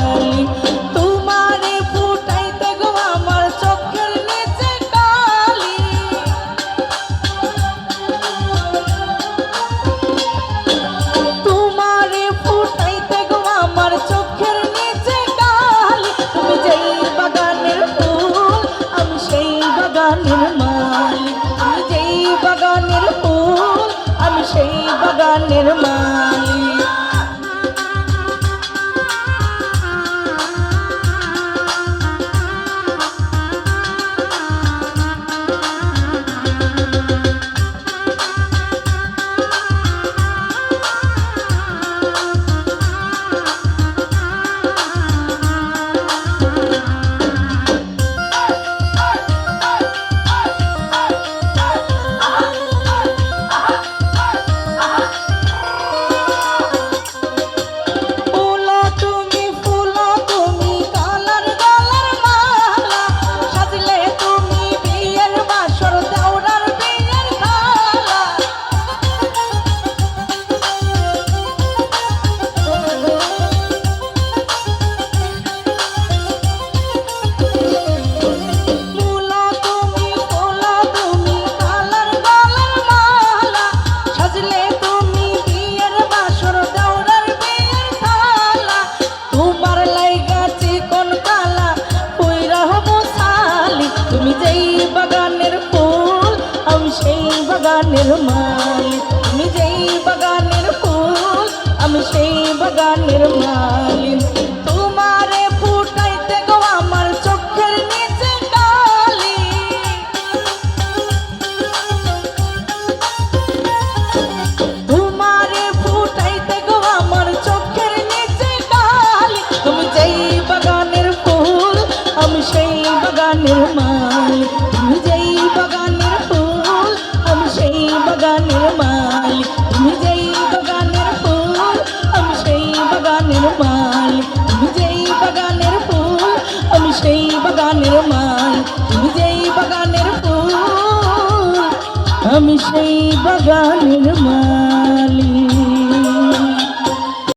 নাই বাগানের মালিক আমি যেই বাগানের ফুল আমি সেই বাগানের মালিক আমি সেই বাগানের মা।